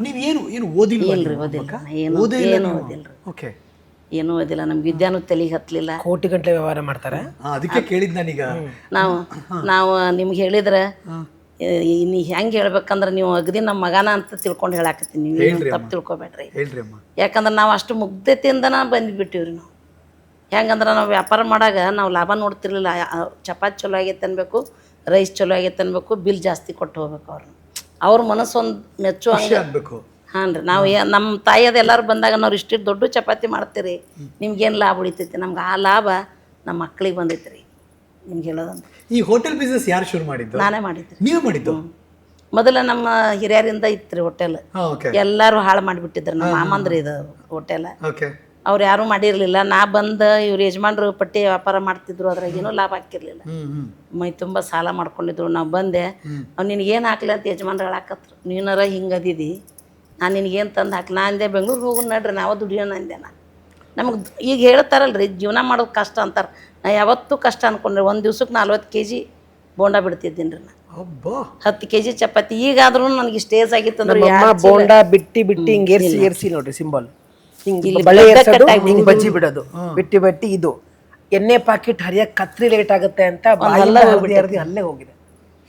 ನೀವ್ ಏನು ಓದಿಲ್ಲ ಇಲ್ರಿ ಓದಿಲ್ಲ. ಏನು ಓದೇ ಇಲ್ಲ ಏನು ನೀವು? ಓದಿಲ್ರಿ ಓಕೆ ಏನೂ ಓದಿಲ್ಲ. ನಮ್ಗೆ ವಿದ್ಯಾನು ತಲೆಗೆ ಹತ್ತಲಿಲ್ಲ ಕೋಟಿ ಗಂಟೆ ವ್ಯವಹಾರ ಮಾಡ್ತಾರೆ. ಅದಕ್ಕೆ ಕೇಳಿದ್ ನಾನೀಗ. ನಾವು ನಾವು ನಿಮ್ಗೆ ಹೇಳಿದ್ರೆ ನೀ ಹೆಂಗೆ ಹೇಳ್ಬೇಕಂದ್ರೆ ನೀವು ಅಗದಿ ನಮ್ಮ ಮಗನ ಅಂತ ತಿಳ್ಕೊಂಡು ಹೇಳಾಕತ್ತೀನಿ. ನೀವು ತಪ್ಪು ತಿಳ್ಕೊಬೇಡ್ರಿ. ಹೇಳ್ರಿ ಅಮ್ಮ. ಯಾಕಂದ್ರೆ ನಾವು ಅಷ್ಟು ಮುಗ್ಧತೆಯಿಂದನ ಬಂದ್ಬಿಟ್ಟಿವ್ರಿ ನಾವು. ಹೆಂಗಂದ್ರೆ ನಾವು ವ್ಯಾಪಾರ ಮಾಡಾಗ ನಾವು ಲಾಭ ನೋಡ್ತಿರ್ಲಿಲ್ಲ. ಆ- ಚಪಾತಿ ಚಲೋ ಆಗೈತೆ ಅನ್ಬೇಕು ರೈಸ್ ಚಲೋ ಆಗೈತೆ ಅನ್ಬೇಕು ಬಿಲ್ ಜಾಸ್ತಿ ಕೊಟ್ಟು ಹೋಗ್ಬೇಕು ಅವ್ರನ್ನ. ಅವ್ರ ಮನಸ್ಸೊಂದು ಮೆಚ್ಚು ಖುಷಿ ಆಗಬೇಕು. ಹಾಂ ರೀ ನಾವು ಏ ನಮ್ಮ ತಾಯಿಯದು ಎಲ್ಲರೂ ಬಂದಾಗ ನಾವು ಇಷ್ಟು ದೊಡ್ಡ ಚಪಾತಿ ಮಾಡ್ತೀರಿ ನಿಮ್ಗೇನು ಲಾಭ ಉಳಿತೈತಿ? ನಮ್ಗೆ ಆ ಲಾಭ ನಮ್ಮ ಮಕ್ಳಿಗೆ ಬಂದೈತೆ ರೀ ನಿಮ್ಗೆ ಹೇಳೋದಂತ. ಈ ಹೋಟೆಲ್ ಬಿಸ್ನೆಸ್ ಯಾರು ಶುರು ಮಾಡಿದ್ದು? ನಾನೇ ಮಾಡಿದ್ರಿ ನೀವು ಮಾಡಿದ್ದು? ಮೊದಲ ನಮ್ಮ ಹಿರಿಯರಿಂದ ಇತ್ತು ರೀ ಹೋಟೆಲ್. ಎಲ್ಲರೂ ಹಾಳು ಮಾಡಿಬಿಟ್ಟಿದ್ರು ನಮ್ಮ ಮಾಮಂದ್ರಿ ಇದು ಹೋಟೆಲ್. ಓಕೆ ಅವ್ರು ಯಾರೂ ಮಾಡಿರಲಿಲ್ಲ. ನಾ ಬಂದ ಇವ್ರ ಯಜಮಾನ್ರು ಪಟ್ಟಿ ವ್ಯಾಪಾರ ಮಾಡ್ತಿದ್ರು ಅದ್ರಾಗ ಏನೂ ಲಾಭ ಆಕಿರ್ಲಿಲ್ಲ ಮೈ ತುಂಬ ಸಾಲ ಮಾಡ್ಕೊಂಡಿದ್ರು. ನಾವು ಬಂದೆ ಅವ್ನು ನಿನಗೇನು ಹಾಕ್ಲಿ ಅಂತ ಯಜಮಾನ್ರು ಹೇಳಾಕತ್ರು. ನೀನಾರ ಹಿಂಗೆ ಅದಿದಿ ನಾನು ನಿನಗೇನು ತಂದು ಹಾಕ್ಲಿ? ನಾ ಅಂದೆ ಬೆಂಗ್ಳೂರಿಗೆ ಹೋಗು ನಡ್ರಿ ನಾವು ದುಡಿಯೋಣ ಅಂದೆ ನಾ ನಮಗೆ ಈಗ ಹೇಳ್ತಾರಲ್ರಿ ಜೀವನ ಮಾಡೋದು ಕಷ್ಟ ಅಂತಾರೆ. ನಾ ಯಾವತ್ತೂ ಕಷ್ಟ ಅನ್ಕೊಂಡ್ರಿ ಒಂದು ದಿವ್ಸಕ್ಕೆ ನಲ್ವತ್ತು ಕೆ ಜಿ ಬೋಂಡ ಬಿಡ್ತಿದ್ದೀನಿ ರೀ ನಾ ಅಬ್ಬಾ! ಹತ್ತು ಕೆ ಜಿ ಚಪಾತಿ. ಈಗಾದ್ರೂ ನನಗೆ ಸ್ಟೇಜ್ ಆಗಿತ್ತು ಅಂದ್ರೆ ಬೋಂಡ ಬಿಟ್ಟಿ ಬಿಟ್ಟಿ ಹಿಂಗೇರ್ಸಿ ಏರ್ಸಿ ನೋಡ್ರಿ ಸಿಂಬಲ್. ಹಿಂಗ್ ಬಳೆ ಹಿಂಗ್ ಬಜ್ಜಿ ಬಿಡೋದು. ಬಿಟ್ಟಿ ಬಿಟ್ಟಿ ಇದು. ಎಣ್ಣೆ ಪಾಕಿಟ್ ಹರಿಯಕ್ ಕತ್ರಿ ಲೇಟ್ ಆಗುತ್ತೆ ಅಂತ ಅಲ್ಲೇ ಹೋಗಿದೆ.